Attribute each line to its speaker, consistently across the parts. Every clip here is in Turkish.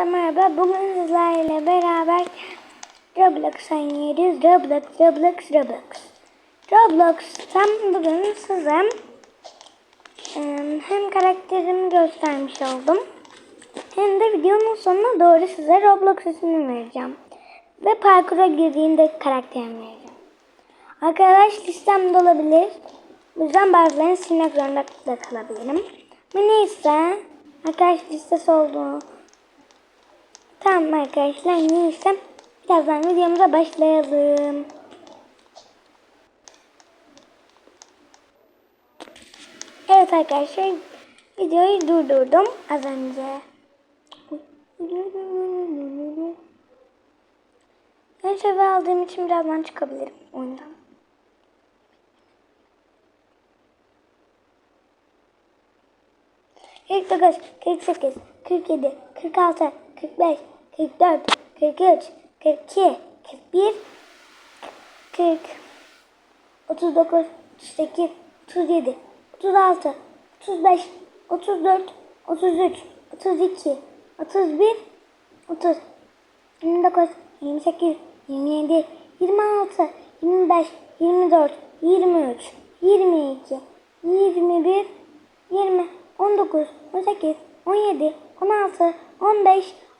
Speaker 1: Hepinize merhaba. Bugün sizlerle beraber Roblox oynuyoruz. Roblox, Roblox, Roblox. Roblox'tan bugün size em, hem karakterimi göstermiş oldum. Hem de videonun sonuna doğru size Roblox ismini vereceğim. Ve parkura girdiğimde karakterimi vereceğim. Arkadaş listem de olabilir. Bu yüzden bazılarını silmek zorunda da kalabilirim. Ama neyse. Arkadaş listesi olduğu. Tamam arkadaşlar neyse. Birazdan videomuza başlayalım. Evet arkadaşlar. Videoyu durdurdum az önce. Ben şöyle aldığım için birazdan çıkabilirim oyundan. Kırk dokuz, kırk sekiz, kırk yedi, kırk altı, kırk beş, kırk dört, kırk üç, kırk iki, kırk bir, kırk, otuz dokuz, otuz sekiz, otuz yedi, otuz altı, otuz beş, otuz dört, otuz üç, otuz iki, otuz bir, otuz, yirmi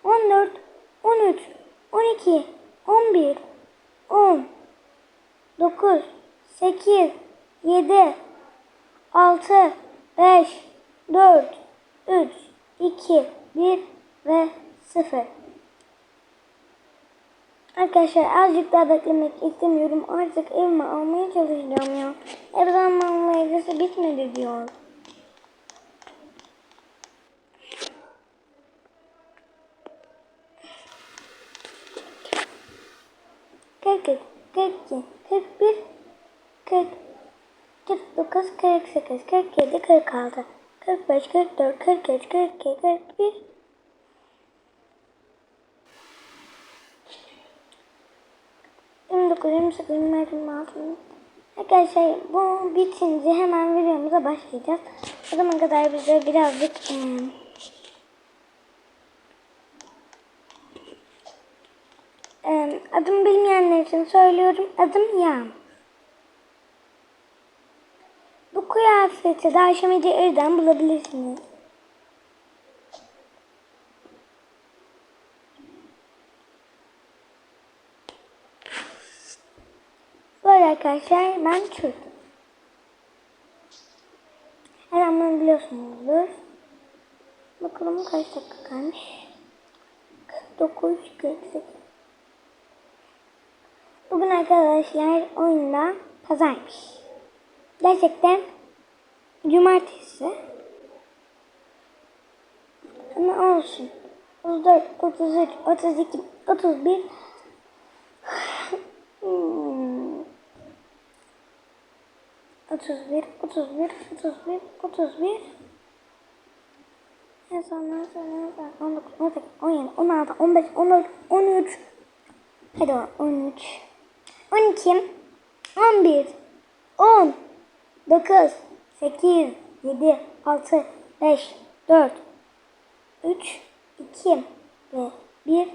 Speaker 1: dokuz, yirmi sekiz, yirmi yedi, yirmi altı, yirmi beş, yirmi dört, yirmi üç, yirmi iki, yirmi bir, yirmi, on dokuz, on sekiz, on yedi, on altı, on beş, on dört, on üç, on iki, on bir, on, dokuz, sekiz, yedi, altı, beş, dört, üç, iki, bir ve sıfır. Arkadaşlar azıcık daha beklemek istemiyorum. Artık evime almaya çalışacağım ya. Evden almaya bitmedi diyor. 42, 42, 41, 40, 49, 48, 47, 46, 45, 44, 43, 42, 41, 29, 28, 27, 26, Arkadaşlar bu bitince hemen videomuza başlayacağız. O zaman kadar bize birazcık... Hmm, için söylüyorum. Adım Yağm. Bu kıyafeti de Ayşemeci Erden bulabilirsiniz. Böyle arkadaşlar ben Türk. Herhalde bunu biliyorsunuzdur. Bakalım kaç dakika kalmış. 49, 48. Bugün arkadaşlar oyunda pazarmış. Gerçekten cumartesi. Ama olsun. 34, 33, 32, 31, Hmm. 31, 31, 31, 31. En son, en son, en son. 19, 18, 17, 16, 15, 14, 13. Hadi o, 13. 12, 11, 10, 9, 8, 7, 6, 5, 4, 3, 2 ve 1,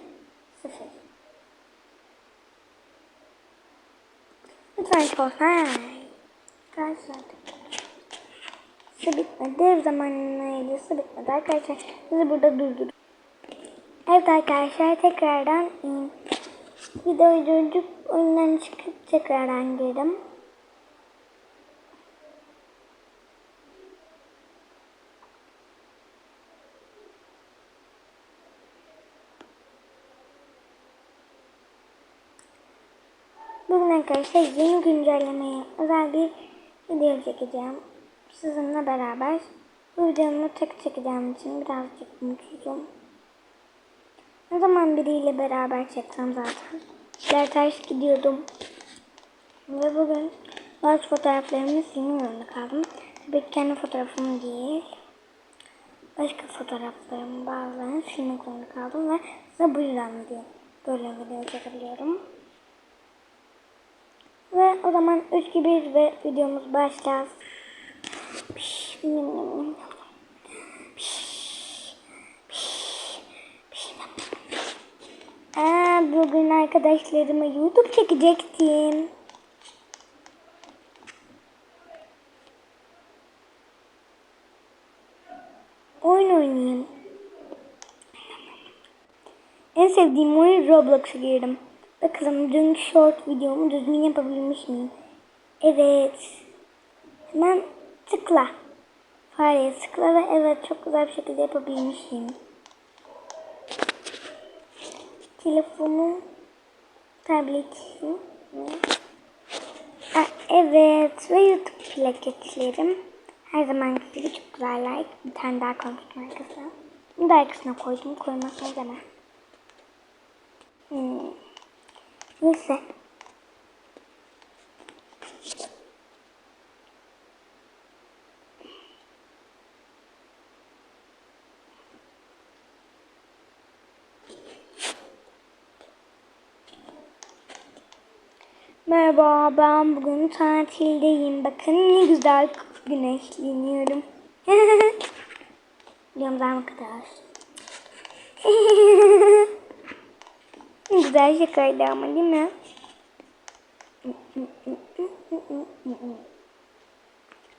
Speaker 1: 0. Lütfen. Kaç saat? Su bitmedi. Dev zamanıyla su bitmedi arkadaşlar. Bizi burada durdur. Evet arkadaşlar tekrardan iyiyim. Videoyu durdurup oyundan çıkıp tekrardan girdim. Bugün arkadaşlar yeni güncellemeye özel bir video çekeceğim. Sizinle beraber. Bu videomu tek çekeceğim için birazcık mutsuzum. Ne zaman biriyle beraber çeksem zaten. İşler ters gidiyordum. Ve bugün bazı fotoğraflarımı silmek zorunda kaldım. Tabii ki kendi fotoğrafım değil. Başka fotoğraflarımı bazılarını silmek zorunda kaldım ve size bu yüzden video, böyle video çekebiliyorum. Ve o zaman 3 gibi ve videomuz başlar. Piş, bugün arkadaşlarıma YouTube çekecektim. Oyun oynayayım. En sevdiğim oyun Roblox'a girdim. Bakalım dünkü short videomu düzgün yapabilmiş miyim? Evet. Hemen tıkla. Fareye tıkla ve evet çok güzel bir şekilde yapabilmişim. Telefonum, tabletim. Aa, evet ve YouTube plaketlerim. Her zaman gibi çok güzeller. Bir tane daha koymuştum arkasına. Bunu da arkasına koydum. Koymazsanız hemen. Hmm. Neyse. Merhaba ben bugün tatildeyim. Bakın ne güzel güneşleniyorum. Biliyorum ben kadar. ne güzel şakaydı ama değil mi?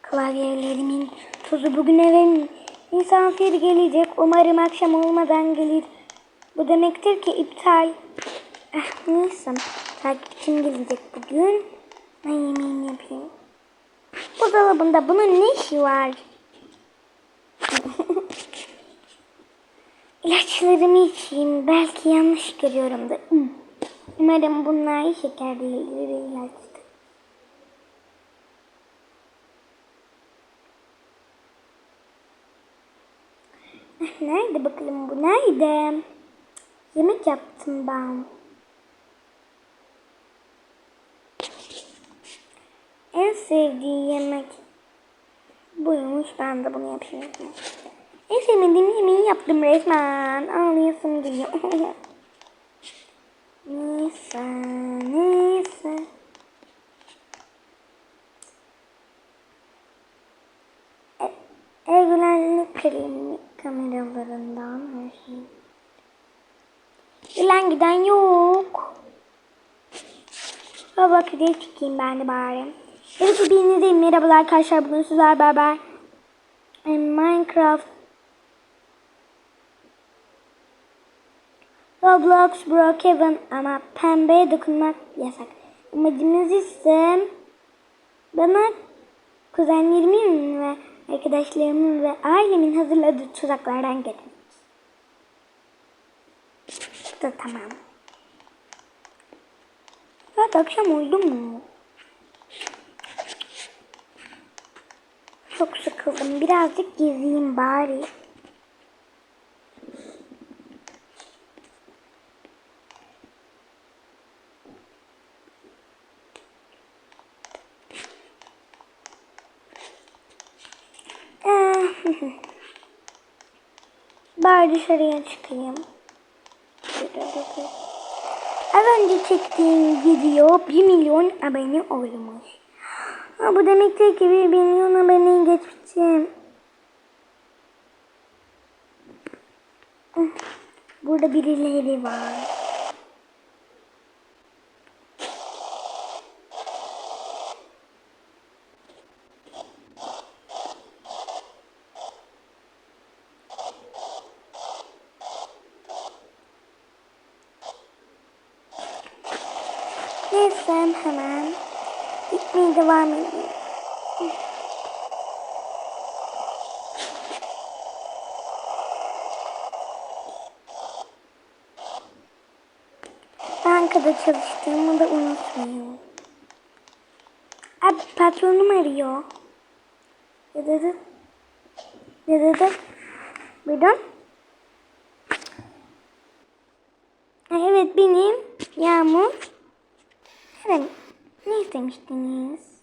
Speaker 1: Klavyelerimin tozu bugün eve misafir gelecek. Umarım akşam olmadan gelir. Bu demektir ki iptal. Eh, neyse. Takipçim gelecek bugün. Ben yemeğimi yapayım. Bu dolabında bunun ne işi var? İlaçlarımı içeyim. Belki yanlış görüyorumdur. Hmm. Umarım bunlar şeker değildir. ilaçtır. Eh, Nerede bakalım bu? Nerede? Yemek yaptım ben. Sevdiği yemek buymuş. Ben de bunu yapayım. En sevmediğim yemeği yaptım resmen. Ağlayasım geliyor. neyse, neyse. E- Evlenlik kremi kameralarından her şey. Gelen giden yok. Baba kredi çekeyim ben de bari. Evet hepinize merhabalar arkadaşlar. Bugün sizler beraber e, Minecraft Roblox Brookhaven ama pembeye dokunmak yasak. Amacımız ise bana kuzenlerimin ve arkadaşlarımın ve ailemin hazırladığı tuzaklardan. Bu da tamam. Saat akşam oldu mu? Birazcık gezeyim bari. Eh, Bari dışarıya çıkayım. Az önce çektiğim video 1 milyon abone olmuş. Ha, bu demektir ki 1 milyon aboneyi geçmişim. Burada birileri var. Neyse hemen gitmeye devam edeyim. Bankada çalıştığımı da unutmayın. Abi patronum arıyor. Ne dedi? Ne dedi? Evet benim. Yağmur. Evet. Ne istemiştiniz?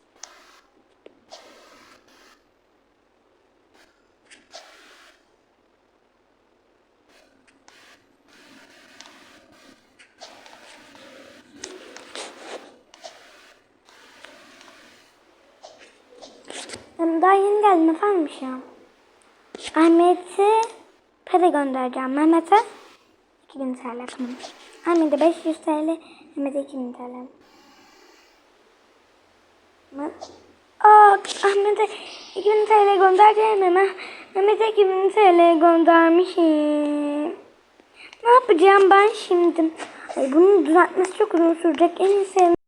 Speaker 1: Ben daha yeni geldim efendim şu an. Ahmet'e para göndereceğim. Mehmet'e 2000 TL. Ahmet'e 500 TL, Mehmet'e 2000 TL. Aa, Ahmet'e 2000 TL göndereceğim hemen. Mehmet'e 2000 TL göndermişim. Ne yapacağım ben şimdi? Ay, bunu düzeltmesi çok uzun sürecek. En iyisi